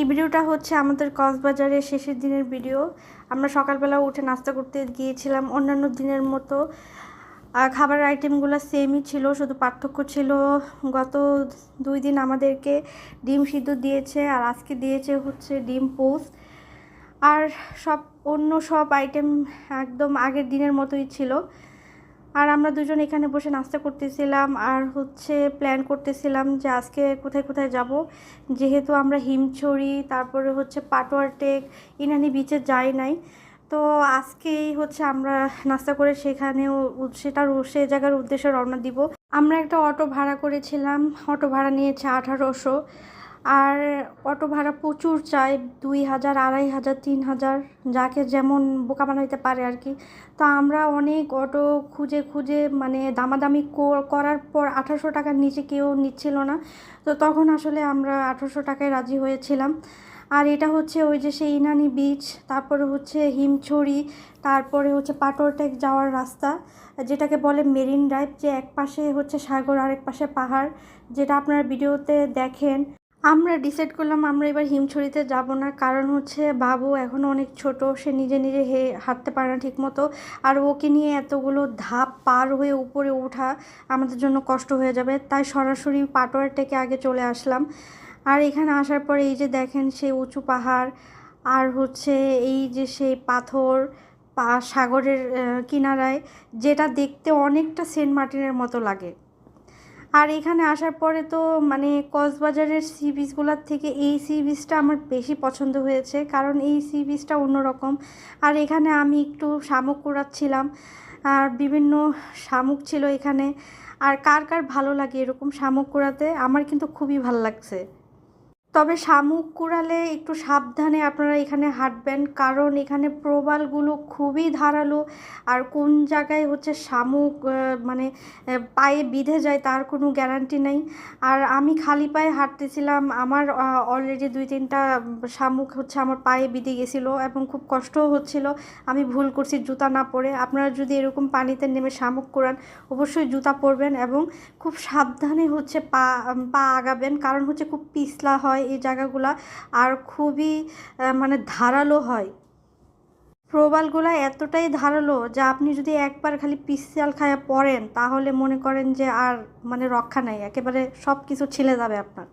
এই ভিডিওটা হচ্ছে আমাদের কক্সবাজারের শেষের দিনের ভিডিও। আমরা সকালবেলা উঠে নাস্তা করতে গিয়েছিলাম অন্যান্য দিনের মতো। খাবারের আইটেমগুলো সেমই ছিল, শুধু পার্থক্য ছিল গত দুই দিন আমাদেরকে ডিম সিদ্ধ দিয়েছে আর আজকে দিয়েছে হচ্ছে ডিম পোস্ট আর সব অন্য সব আইটেম একদম আগের দিনের মতোই ছিল। আর আমরা দুজন এখানে বসে নাস্তা করতেছিলাম আর হচ্ছে প্ল্যান করতেছিলাম যে আজকে কোথায় কোথায় যাব। যেহেতু আমরা হিমছড়ি, তারপরে হচ্ছে পাটোয়ার টেক ইনানি বিচে যাই নাই। তো আজকেই হচ্ছে আমরা নাস্তা করে সেখানেও সেটার সে জায়গার উদ্দেশ্যে রওনা দিব। আমরা একটা অটো ভাড়া করেছিলাম। অটো ভাড়া নিয়েছে আঠারোশো। আর অটো ভাড়া প্রচুর চাই, দুই হাজার, আড়াই হাজার, তিন হাজার, যাকে যেমন বোকা বানাইতে পারে আর কি। তো আমরা অনেক অটো খুঁজে খুঁজে মানে দামাদামি করার পর আঠারোশো টাকার নিচে কেউ নিচ্ছিল না। তো তখন আসলে আমরা আঠারোশো টাকায় রাজি হয়েছিলাম। আর এটা হচ্ছে ওই যে সেই ইনানি বিচ তারপরে হচ্ছে হিমছড়ি, তারপরে হচ্ছে পাটরটেক যাওয়ার রাস্তা, যেটাকে বলে মেরিন ড্রাইভ, যে এক পাশে হচ্ছে সাগর আরেক পাশে পাহাড়, যেটা আপনারা ভিডিওতে দেখেন। আমরা ডিসাইড করলাম আমরা এবার হিমছড়িতে যাব না। কারণ হচ্ছে বাবু এখনও অনেক ছোট, সে নিজে নিজে হে, হাঁটতে পারে না ঠিকমতো। আর ওকে নিয়ে এতগুলো ধাপ পার হয়ে উপরে ওঠা আমাদের জন্য কষ্ট হয়ে যাবে। তাই সরাসরি পাটোয়ার থেকে আগে চলে আসলাম। আর এখানে আসার পরে এই যে দেখেন সেই উঁচু পাহাড়, আর হচ্ছে এই যে সেই পাথর পা, সাগরের কিনারায়, যেটা দেখতে অনেকটা সেন্ট মার্টিনের মতো লাগে। আর এখানে আসার পরে তো মানে কক্সবাজারের সি বিচগুলোর থেকে এই সি বিচটা আমার বেশি পছন্দ হয়েছে, কারণ এই সি বিচটা অন্যরকম আর এখানে আমি একটু শামুক কুড়াচ্ছিলাম, আর বিভিন্ন শামুক ছিল এখানে। আর কার কার ভালো লাগে এরকম শামুক কুড়াতে? আমার কিন্তু খুবই ভালো লাগছে। তবে শামুক কুড়ালে একটু সাবধানে আপনারা এখানে হাঁটবেন, কারণ এখানে প্রবালগুলো খুবই ধারালো। আর কোন জায়গায় হচ্ছে শামুক মানে পায়ে বিঁধে যায় তার কোনো গ্যারান্টি নেই। আর আমি খালি পায়ে হাঁটতেছিলাম, আমার অলরেডি দুই তিনটা শামুক হচ্ছে আমার পায়ে বিঁধে গেছিল এবং খুব কষ্টও হচ্ছিল। আমি ভুল করছি জুতা না পরে। আপনারা যদি এরকম পানিতে নেমে শামুক কোরান অবশ্যই জুতা পরবেন এবং খুব সাবধানে হচ্ছে পা পা আগাবেন, কারণ হচ্ছে খুব পিছলা হয়। এই জায়গাগুলা আর খুবই মানে ধারালো হয়। প্রবালগুলা এতটাই ধারালো যা আপনি যদি একবার খালি পিসাল খায়া পড়েন, তাহলে মনে করেন যে আর মানে রক্ষা নাই, একেবারে সব কিছু ছিলে যাবে আপনার।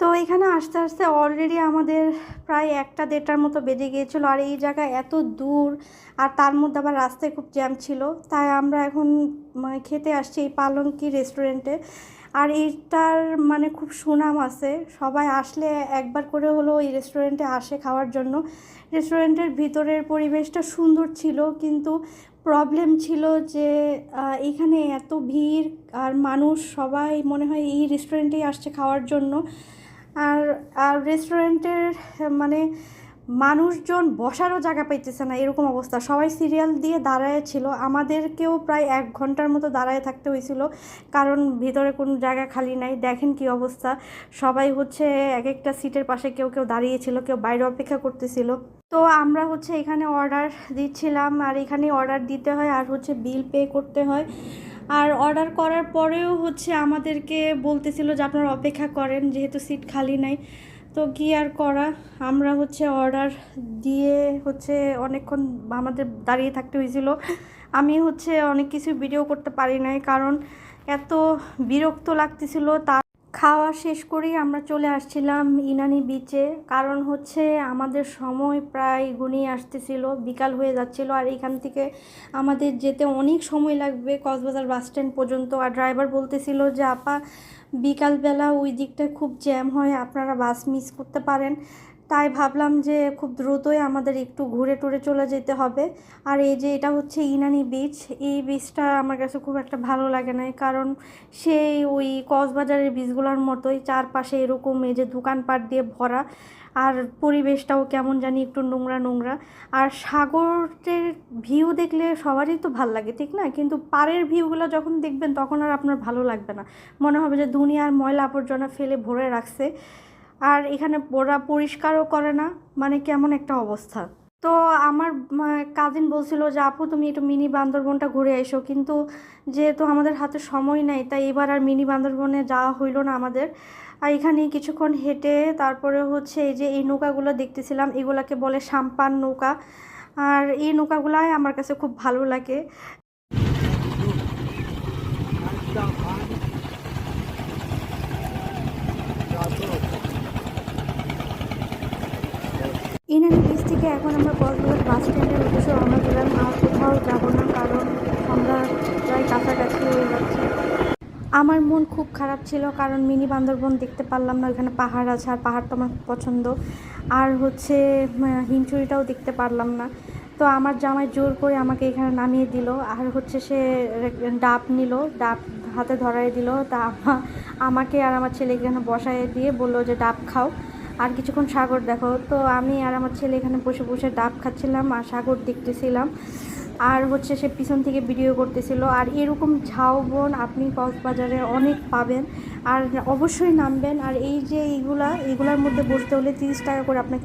তো এখানে আস্তে আস্তে অলরেডি আমাদের প্রায় একটা দেড়টার মতো বেজে গিয়েছিল আর এই জায়গা এত দূর আর তার মধ্যে আবার রাস্তায় খুব জ্যাম ছিল। তাই আমরা এখন মানে খেতে আসছি এই পালঙ্কি রেস্টুরেন্টে আর এটার মানে খুব সুনাম আছে। সবাই আসলে একবার করে হলো এই রেস্টুরেন্টে আসে খাওয়ার জন্য। রেস্টুরেন্টের ভিতরের পরিবেশটা সুন্দর ছিল, কিন্তু প্রবলেম ছিল যে এখানে এত ভিড় আর মানুষ, সবাই মনে হয় এই রেস্টুরেন্টেই আসছে খাওয়ার জন্য। আর আর রেস্টুরেন্টের মানে মানুষজন বসারও জায়গা পাইতেছে না, এরকম অবস্থা। সবাই সিরিয়াল দিয়ে দাঁড়ায় ছিল। আমাদেরকেও প্রায় এক ঘণ্টার মতো দাঁড়ায় থাকতে হয়েছিল কারণ ভিতরে কোনো জায়গা খালি নাই। দেখেন কি অবস্থা। সবাই হচ্ছে এক একটা সিটের পাশে কেউ কেউ দাঁড়িয়েছিল, কেউ বাইরে অপেক্ষা করতেছিল। তো আমরা হচ্ছে এখানে অর্ডার দিচ্ছিলাম, আর এখানে অর্ডার দিতে হয়, আর হচ্ছে বিল পে করতে হয়। আর অর্ডার করার পরেও হচ্ছে আমাদেরকে বলতেছিল যে আপনারা অপেক্ষা করেন, যেহেতু সিট খালি নাই। তো কি আর করা? আমরা হচ্ছে অর্ডার দিয়ে হচ্ছে অনেকক্ষণ আমাদের দাঁড়িয়ে থাকতে হয়েছিল। আমি হচ্ছে অনেক কিছু ভিডিও করতে পারি নাই, কারণ এত বিরক্ত লাগতেছিল তা খাওয়া শেষ করেই আমরা চলে আসছিলাম ইনানি বিচে কারণ হচ্ছে আমাদের সময় প্রায় গুনিয়ে আসতেছিল, বিকাল হয়ে যাচ্ছিল। আর এখান থেকে আমাদের যেতে অনেক সময় লাগবে কক্সবাজার বাস স্ট্যান্ড পর্যন্ত। আর ড্রাইভার বলতেছিল যে, আপা, বিকালবেলা ওই দিকটায় খুব জ্যাম হয়, আপনারা বাস মিস করতে পারেন। তাই ভাবলাম যে খুব দ্রুতই আমাদের একটু ঘুরে টুরে চলে যেতে হবে। আর এই যে এটা হচ্ছে ইনানি বিচ এই বিচটা আমার কাছে খুব একটা ভালো লাগে না কারণ সেই ওই কক্সবাজারের বিচগুলোর মতোই চারপাশে এরকম এই যে দোকানপাট দিয়ে ভরা, আর পরিবেশটাও কেমন জানি একটু নোংরা নোংরা। আর সাগরের ভিউ দেখলে সবারই তো ভালো লাগে, ঠিক না? কিন্তু পাড়ের ভিউগুলো যখন দেখবেন তখন আর আপনার ভালো লাগবে না। মনে হবে যে দুনিয়ার ময়লা আবর্জনা ফেলে ভরে রাখছে। আর এখানে ওরা পরিষ্কারও করে না মানে কেমন একটা অবস্থা। তো আমার কাজিন বলছিল যে, আপু, তুমি একটু মিনি বান্দরবনটা ঘুরে এসো। কিন্তু যেহেতু আমাদের হাতে সময় নাই, তাই এবার আর মিনি বান্দরবনে যাওয়া হইল না আমাদের। আর এখানে কিছুক্ষণ হেঁটে তারপরে হচ্ছে এই যে, এই নৌকাগুলো দেখতেছিলাম, এগুলাকে বলে সাম্পান নৌকা। আর এই নৌকাগুলাই আমার কাছে খুব ভালো লাগে। ইনানি ব্রিজ থেকে এখন আমরা কক্সবাজার বাস স্ট্যান্ডের উদ্দেশ্যে রওনা দিলাম। আর কোথাও যাব না, কারণ আমরা প্রায় কাছাকাছি হয়ে যাচ্ছি। আমার মন খুব খারাপ ছিল, কারণ মিনি বান্দরবন দেখতে পারলাম না ওইখানে পাহাড় আছে, আর পাহাড়টা আমার পছন্দ। আর হচ্ছে হিমচুরিটাও দেখতে পারলাম না। তো আমার জামাই জোর করে আমাকে এখানে নামিয়ে দিল, আর হচ্ছে সে ডাব নিল, ডাব হাতে ধরাই দিল। তা আমাকে আর আমার ছেলে এখানে বসায় দিয়ে বলল যে, ডাব খাও। আর কিছুক্ষণ সাগর দেখো। তো আমি আর আমার ছেলে এখানে বসে বসে ডাব খাচ্ছিলাম আর সাগর দেখতেছিলাম। আর হচ্ছে সে পিছন থেকে ভিডিও করতেছিল। আর এরকম ঝাউবন আপনি কক্সবাজারে অনেক পাবেন। আর অবশ্যই নামবেন। আর এই যে এইগুলা এগুলার মধ্যে বসতে হলে তিরিশ টাকা করে আপনাকে